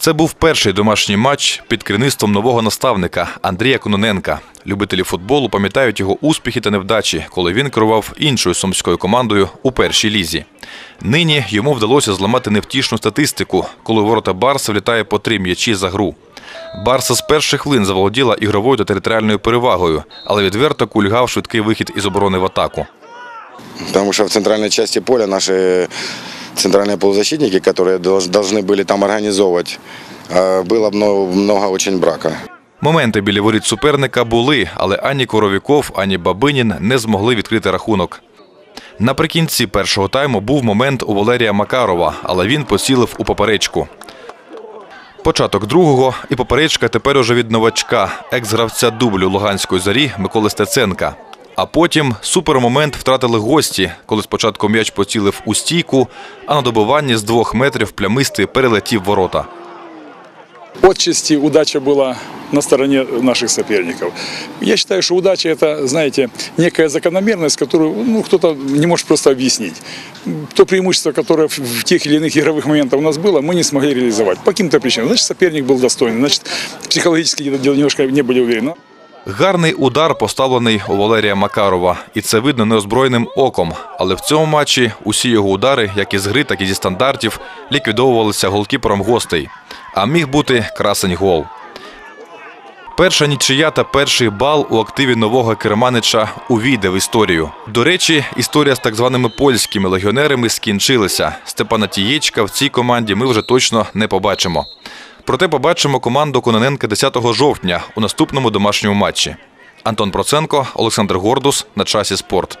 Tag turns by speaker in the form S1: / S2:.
S1: Це був перший домашній матч під керівництвом нового наставника Андрія Кононенка. Любителі футболу пам'ятають його успіхи та невдачі, коли він керував іншою сумською командою у першій лізі. Нині йому вдалося зламати невтішну статистику, коли ворота Барса влітає по три м'ячі за гру. Барса з перших хвилин заволоділа ігровою та територіальною перевагою, але відверто кульгав швидкий вихід із оборони в атаку.
S2: Потому что в центральной части поля наши центральные полузащитники, которые долж- должны были там организовывать, э, было много, много очень брака.
S1: Моменти біля воріт суперника були, але ані Коровіков, ані Бабинін не змогли відкрити рахунок. Наприкінці першого тайму був момент у Валерія Макарова, але він поцілив у поперечку. Початок другого і поперечка тепер уже від новачка, екс-гравця дублю Луганської зарі Миколи Стеценка. А потім супермомент втратили гості, коли спочатку м'яч поцілив у стійку, а на добиванні з двох метрів плямистий перелетів ворота.
S3: Отчасти удача была на стороне наших соперников. Я считаю, что удача это, знаете, некая закономерность, которую ну, кто-то не может просто объяснить. То преимущество, которое в- в тех или иных игровых моментах у нас было, мы не смогли реализовать. По каким-то причинам. Значит, соперник был достойный, значит, психологически где-то немножко не были уверены.
S1: Гарний удар поставлений у Валерія Макарова, і це видно неозброєним оком. Але в цьому матчі усі його удари, як із гри, так і зі стандартів, ліквідовувалися голкіпером гостей. А міг бути красень гол. Перша нічия та перший бал у активі нового керманича увійде в історію. До речі, історія з так званими польськими легіонерами скінчилася. Степана Тієчка в цій команді ми вже точно не побачимо. Проте побачимо команду Кононенка 10 жовтня у наступному домашньому матчі. Антон Проценко, Олександр Гордус на часі спорт.